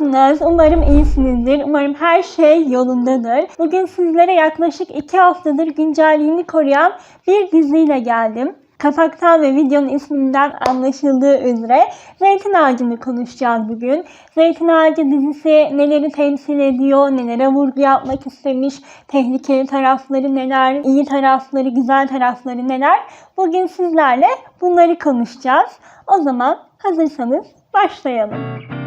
Nasılsınız? Umarım iyisinizdir. Umarım her şey yolundadır. Bugün sizlere yaklaşık 2 haftadır güncelliğini koruyan bir diziyle geldim. Kapaktan ve videonun isminden anlaşıldığı üzere Zeytin Ağacı'nı konuşacağız bugün. Zeytin Ağacı dizisi neleri temsil ediyor, nelere vurgu yapmak istemiş, tehlikeli tarafları neler, iyi tarafları, güzel tarafları neler. Bugün sizlerle bunları konuşacağız. O zaman hazırsanız başlayalım.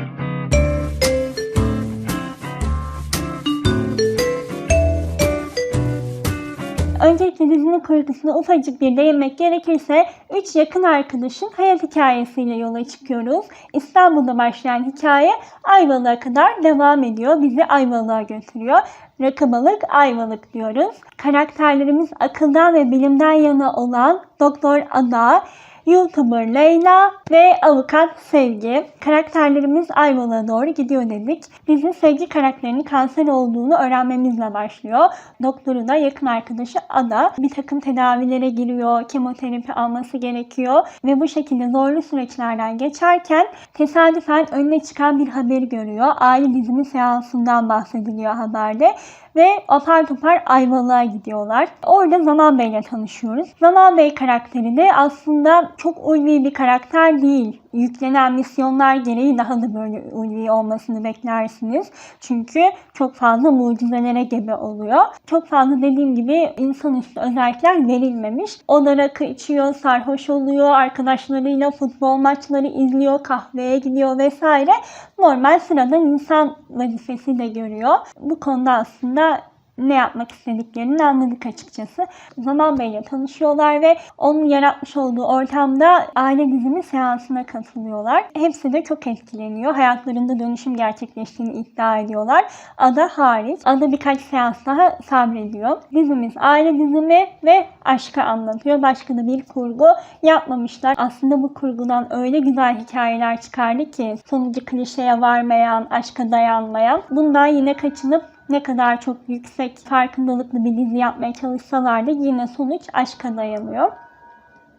Öncelikle dizinin kurgusuna ufacık bir değinmek gerekirse 3 yakın arkadaşın hayat hikayesiyle yola çıkıyoruz. İstanbul'da başlayan hikaye Ayvalık'a kadar devam ediyor. Bizi Ayvalık'a götürüyor. Rakı balık Ayvalık diyoruz. Karakterlerimiz akıldan ve bilimden yana olan Doktor Ada, YouTuber Leyla ve avukat Sevgi. Karakterlerimiz Ayvalık'a doğru gidiyor dedik. Dizi Sevgi karakterinin kanser olduğunu öğrenmemizle başlıyor. Doktoru yakın arkadaşı Ada. Bir takım tedavilere giriyor, kemoterapi alması gerekiyor ve bu şekilde zorlu süreçlerden geçerken tesadüfen önüne çıkan bir haberi görüyor. Aile dizimi seansından bahsediliyor haberde ve apar topar Ayvalık'a gidiyorlar. Orada Zaman Bey ile tanışıyoruz. Zaman Bey karakteri de aslında çok ulvi bir karakter değil. Yüklenen misyonlar gereği daha da böyle ulvi olmasını beklersiniz. Çünkü çok fazla mucizelere gebe oluyor. Çok fazla dediğim gibi insanüstü özellikler verilmemiş. O da rakı içiyor, sarhoş oluyor, arkadaşlarıyla futbol maçları izliyor, kahveye gidiyor vesaire. Normal sıradan insan vazifesi de görüyor. Bu konuda aslında ne yapmak istediklerini anladık açıkçası. Zaman Bey ile tanışıyorlar ve onun yaratmış olduğu ortamda aile dizimi seansına katılıyorlar. Hepsi de çok etkileniyor. Hayatlarında dönüşüm gerçekleştiğini iddia ediyorlar. Ada hariç. Ada birkaç seans daha sabrediyor. Dizimiz aile dizimi ve aşkı anlatıyor. Başka da bir kurgu yapmamışlar. Aslında bu kurgudan öyle güzel hikayeler çıkardı ki sonucu klişeye varmayan, aşka dayanmayan. Bundan yine kaçınıp ne kadar çok yüksek farkındalıklı bir dizi yapmaya çalışsalar da yine sonuç aşka dayanıyor.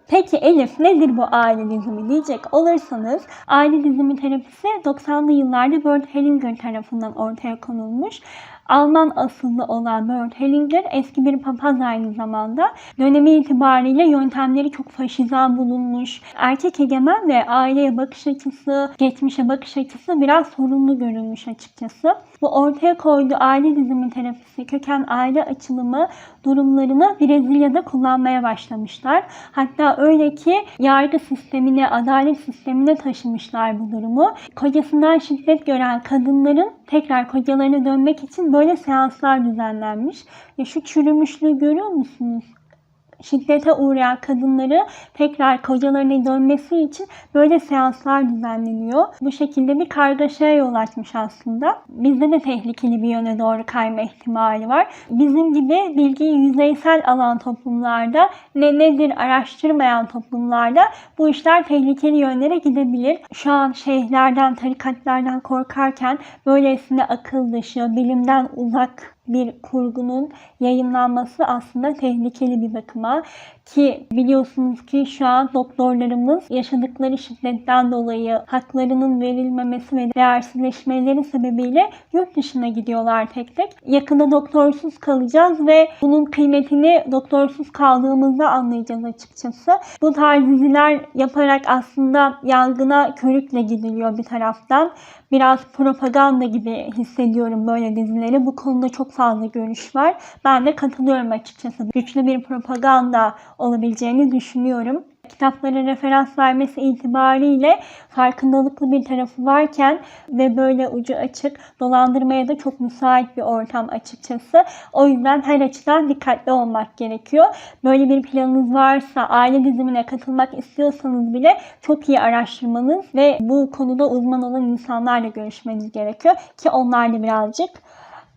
Peki Elif nedir bu aile dizimi diyecek olursanız aile dizimi terapisi 90'lı yıllarda Bert Hellinger tarafından ortaya konulmuş. Alman asıllı olan Bert Hellinger eski bir papaz aynı zamanda. Dönemi itibariyle yöntemleri çok faşizan bulunmuş. Erkek egemen ve aileye bakış açısı, geçmişe bakış açısı biraz sorunlu görülmüş açıkçası. Bu ortaya koyduğu aile dizimi terapisi, köken aile açılımı durumlarını Brezilya'da kullanmaya başlamışlar. Hatta öyle ki yargı sistemine, adalet sistemine taşımışlar bu durumu. Kocasından şiddet gören kadınların tekrar kocalarına dönmek için böyle seanslar düzenlenmiş. Ya şu çürümüşlüğü görüyor musunuz? Şiddete uğrayan kadınları tekrar kocalarına dönmesi için böyle seanslar düzenleniyor. Bu şekilde bir kargaşaya yol açmış aslında. Bizde de tehlikeli bir yöne doğru kayma ihtimali var. Bizim gibi bilgiyi yüzeysel alan toplumlarda ne nedir araştırmayan toplumlarda bu işler tehlikeli yönlere gidebilir. Şu an şeyhlerden, tarikatlardan korkarken böylesine akıl dışı, bilimden uzak bir kurgunun yayınlanması aslında tehlikeli bir bakıma ki biliyorsunuz ki şu an doktorlarımız yaşadıkları şiddetten dolayı haklarının verilmemesi ve değersizleşmeleri sebebiyle yurt dışına gidiyorlar tek tek. Yakında doktorsuz kalacağız ve bunun kıymetini doktorsuz kaldığımızda anlayacağız açıkçası. Bu tarz diziler yaparak aslında yangına körükle gidiliyor bir taraftan. Biraz propaganda gibi hissediyorum böyle dizileri. Bu konuda çok fazla görüş var. Ben de katılıyorum açıkçası. Güçlü bir propaganda olabileceğini düşünüyorum kitaplara referans vermesi itibariyle farkındalıklı bir tarafı varken ve böyle ucu açık dolandırmaya da çok müsait bir ortam açıkçası. O yüzden her açıdan dikkatli olmak gerekiyor. Böyle bir planınız varsa, aile dizimine katılmak istiyorsanız bile çok iyi araştırmanız ve bu konuda uzman olan insanlarla görüşmeniz gerekiyor ki onlar da birazcık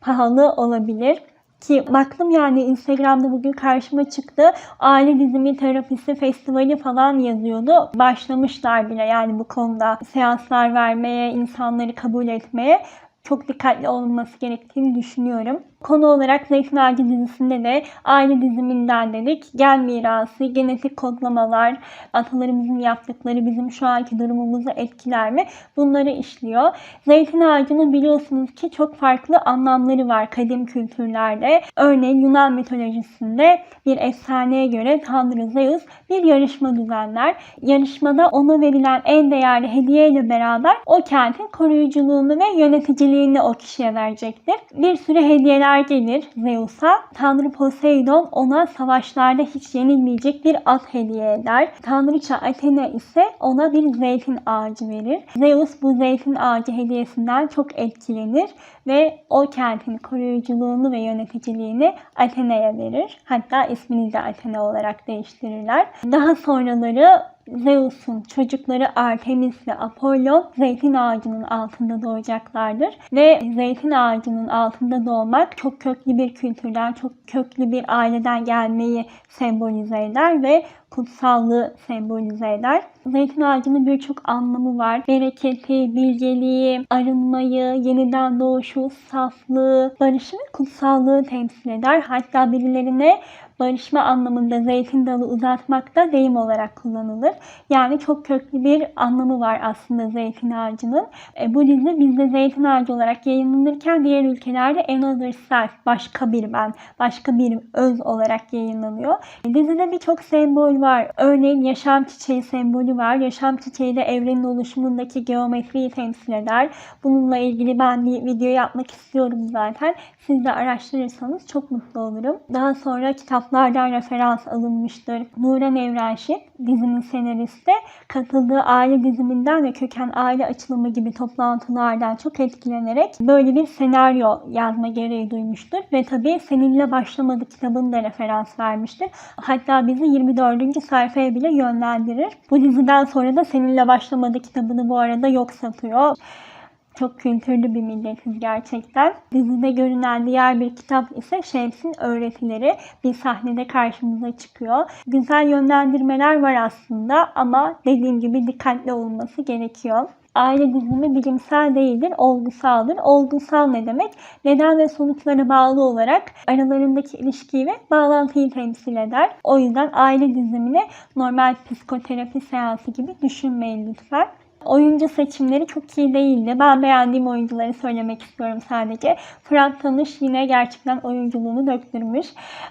pahalı olabilir. Ki baktım yani Instagram'da bugün karşıma çıktı. Aile dizimi terapisi festivali falan yazıyordu. Başlamışlar bile yani bu konuda seanslar vermeye, insanları kabul etmeye çok dikkatli olunması gerektiğini düşünüyorum. Konu olarak Zeytin Ağacı dizisinde de aile diziminden dedik. Gen mirası, genetik kodlamalar, atalarımızın yaptıkları bizim şu anki durumumuzu etkiler mi? Bunları işliyor. Zeytin ağacının biliyorsunuz ki çok farklı anlamları var kadim kültürlerde. Örneğin Yunan mitolojisinde bir efsaneye göre Tanrı Zeus bir yarışma düzenler. Yarışmada ona verilen en değerli hediye ile beraber o kentin koruyuculuğunu ve yöneticiliğini o kişiye verecektir. Bir sürü hediyeler gelir Zeus'a. Tanrı Poseidon ona savaşlarda hiç yenilmeyecek bir at hediye eder. Tanrıça Athena ise ona bir zeytin ağacı verir. Zeus bu zeytin ağacı hediyesinden çok etkilenir ve o kentin koruyuculuğunu ve yöneticiliğini Athena'ya verir. Hatta ismini de Athena olarak değiştirirler. Daha sonraları Zeus'un çocukları Artemis ve Apollon zeytin ağacının altında doğacaklardır. Ve zeytin ağacının altında doğmak çok köklü bir kültürden, çok köklü bir aileden gelmeyi sembolize eder ve kutsallığı sembolize eder. Zeytin ağacının birçok anlamı var. Bereketi, bilgeliği, arınmayı, yeniden doğuşu, saflığı, barışı ve kutsallığı temsil eder. Hatta birilerine barışma anlamında zeytin dalı uzatmak da deyim olarak kullanılır. Yani çok köklü bir anlamı var aslında zeytin ağacının. E, bu dizi bizde zeytin ağacı olarak yayınlanırken diğer ülkelerde Another Self, başka bir ben, başka bir öz olarak yayınlanıyor. E, dizide birçok sembol var. Örneğin yaşam çiçeği sembolü var. Yaşam çiçeği de evrenin oluşumundaki geometriyi temsil eder. Bununla ilgili ben bir video yapmak istiyorum zaten. Siz de araştırırsanız çok mutlu olurum. Daha sonra kitaplardan referans alınmıştır. Nuran Evrenşit, dizinin senaristi, katıldığı aile diziminden ve köken aile açılımı gibi toplantılardan çok etkilenerek böyle bir senaryo yazma gereği duymuştur. Ve tabii Seninle Başlamadı kitabını da referans vermiştir. Hatta bizi 24. sayfaya bile yönlendirir. Bu diziden sonra da Seninle Başlamadı kitabını bu arada yok satıyor. Çok kültürlü bir milletiz gerçekten. Dizide görünen diğer bir kitap ise Şems'in öğretileri bir sahnede karşımıza çıkıyor. Güzel yönlendirmeler var aslında ama dediğim gibi dikkatli olunması gerekiyor. Aile dizimi bilimsel değildir, olgusaldır. Olgusal ne demek? Neden ve sonuçlara bağlı olarak aralarındaki ilişkiyi ve bağlantıyı temsil eder. O yüzden aile dizimini normal psikoterapi seansı gibi düşünmeyin lütfen. Oyuncu seçimleri çok iyi değildi. Ben beğendiğim oyuncuları söylemek istiyorum sadece. Fırat Tanış yine gerçekten oyunculuğunu döktürmüş.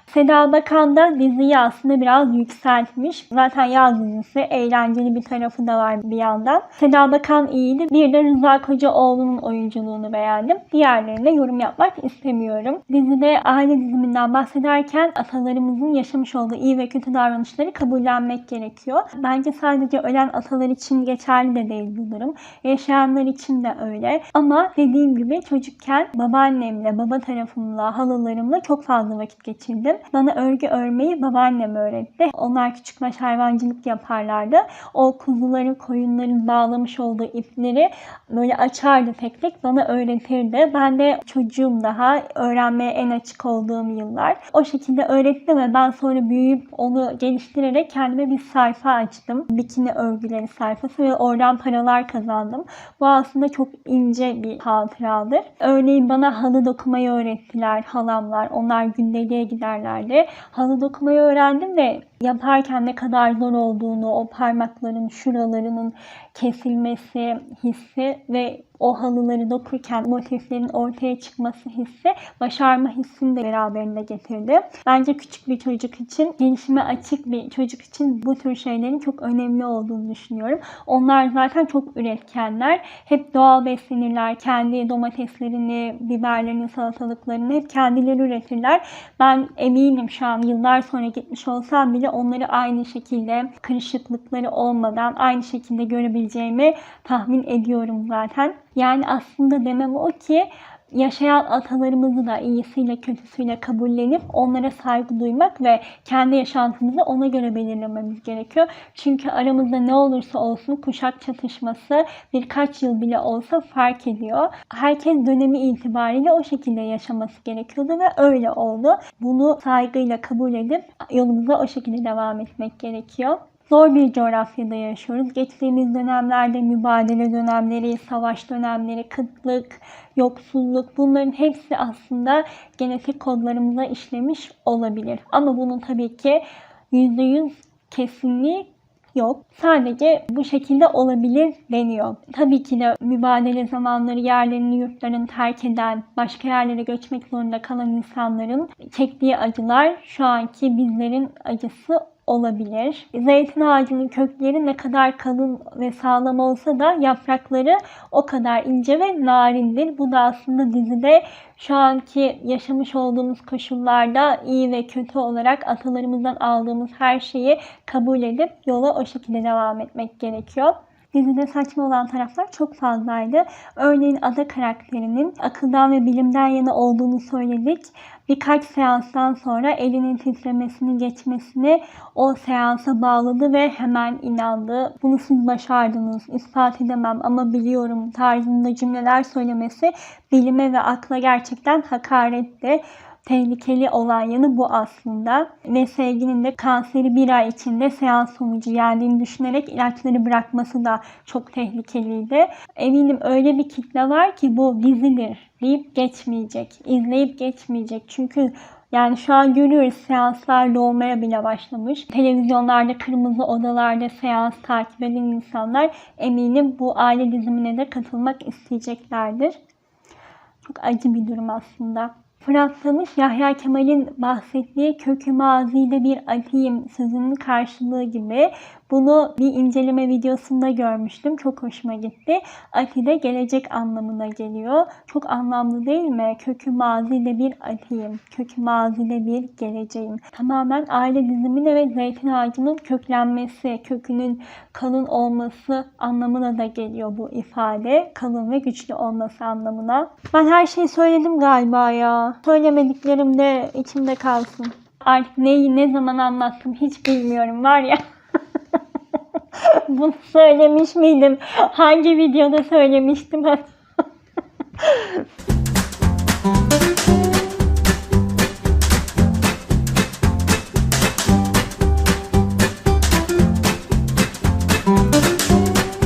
Seda Bakan da diziyi aslında biraz yükseltmiş. Zaten yaz dizisi eğlenceli bir tarafı da var bir yandan. Seda Bakan iyiydi. Bir de Rıza Kocaoğlu'nun oyunculuğunu beğendim. Diğerlerine yorum yapmak istemiyorum. Dizide aile diziminden bahsederken atalarımızın yaşamış olduğu iyi ve kötü davranışları kabullenmek gerekiyor. Bence sadece ölen atalar için geçerli de değil bu durum. Yaşayanlar için de öyle. Ama dediğim gibi çocukken babaannemle, baba tarafımla, halalarımla çok fazla vakit geçirdim. Bana örgü örmeyi babaannem öğretti. Onlar küçükbaş hayvancılık yaparlardı. O kuzuların, koyunların bağlamış olduğu ipleri böyle açardı tek tek bana öğretirdi. Ben de çocuğum daha öğrenmeye en açık olduğum yıllar. O şekilde öğretti ve ben sonra büyüyüp onu geliştirerek kendime bir sayfa açtım. Bikini örgüleri sayfası ve oradan paralar kazandım. Bu aslında çok ince bir hatıradır. Örneğin bana halı dokumayı öğrettiler halamlar. Onlar gündeliğe giderlerdi. Halı dokumayı öğrendim ve yaparken ne kadar zor olduğunu, o parmakların şuralarının kesilmesi hissi ve o halıları dokurken motiflerin ortaya çıkması hissi başarma hissini de beraberinde getirdi. Bence küçük bir çocuk için, gelişime açık bir çocuk için bu tür şeylerin çok önemli olduğunu düşünüyorum. Onlar zaten çok üretkenler. Hep doğal beslenirler. Kendi domateslerini, biberlerini, salatalıklarını hep kendileri üretirler. Ben eminim şu an yıllar sonra gitmiş olsam bile onları aynı şekilde kırışıklıkları olmadan aynı şekilde görebileceğimi tahmin ediyorum zaten. Yani aslında demem o ki yaşayan atalarımızı da iyisiyle kötüsüyle kabullenip onlara saygı duymak ve kendi yaşantımızı ona göre belirlememiz gerekiyor. Çünkü aramızda ne olursa olsun kuşak çatışması birkaç yıl bile olsa fark ediyor. Herkes dönemi itibariyle o şekilde yaşaması gerekiyordu ve öyle oldu. Bunu saygıyla kabul edip yolumuza o şekilde devam etmek gerekiyor. Zor bir coğrafyada yaşıyoruz. Geçtiğimiz dönemlerde mübadele dönemleri, savaş dönemleri, kıtlık, yoksulluk bunların hepsi aslında genetik kodlarımıza işlemiş olabilir. Ama bunun tabii ki %100 kesinliği yok. Sadece bu şekilde olabilir deniyor. Tabii ki de mübadele zamanları yerlerini yurtlarını terk eden, başka yerlere göçmek zorunda kalan insanların çektiği acılar şu anki bizlerin acısı olabilir. Zeytin ağacının kökleri ne kadar kalın ve sağlam olsa da yaprakları o kadar ince ve narindir. Bu da aslında dizide şu anki yaşamış olduğumuz koşullarda iyi ve kötü olarak atalarımızdan aldığımız her şeyi kabul edip yola o şekilde devam etmek gerekiyor. Dizide saçma olan taraflar çok fazlaydı. Örneğin ada karakterinin akıldan ve bilimden yana olduğunu söyledik. Birkaç seanstan sonra elinin titremesini geçmesini o seansa bağladı ve hemen inandı. Bunu siz başardınız, ispat edemem ama biliyorum tarzında cümleler söylemesi bilime ve akla gerçekten hakaretti tehlikeli olan yanı bu aslında. Ve sevginin de kanseri bir ay içinde seans sonucu yendiğini düşünerek ilaçları bırakması da çok tehlikeliydi. Eminim öyle bir kitle var ki bu dizidir deyip geçmeyecek, izleyip geçmeyecek. Çünkü yani şu an görüyoruz seanslar olmaya bile başlamış. Televizyonlarda, kırmızı odalarda seans takip eden insanlar eminim bu aile dizimine de katılmak isteyeceklerdir. Çok acı bir durum aslında. Tanış, Yahya Kemal'in bahsettiği kökü mazide bir atayım sözünün karşılığı gibi. Bunu bir inceleme videosunda görmüştüm. Çok hoşuma gitti. Ati de gelecek anlamına geliyor. Çok anlamlı değil mi? Kökü mazide bir atayım. Kökü mazide bir geleceğim. Tamamen aile dizimine ve zeytin ağacının köklenmesi, kökünün kalın olması anlamına da geliyor bu ifade. Kalın ve güçlü olması anlamına. Ben her şeyi söyledim galiba ya. Söylemediklerim de içimde kalsın. Artık neyi ne zaman anlattım hiç bilmiyorum var ya. Bunu söylemiş miydim? Hangi videoda söylemiştim?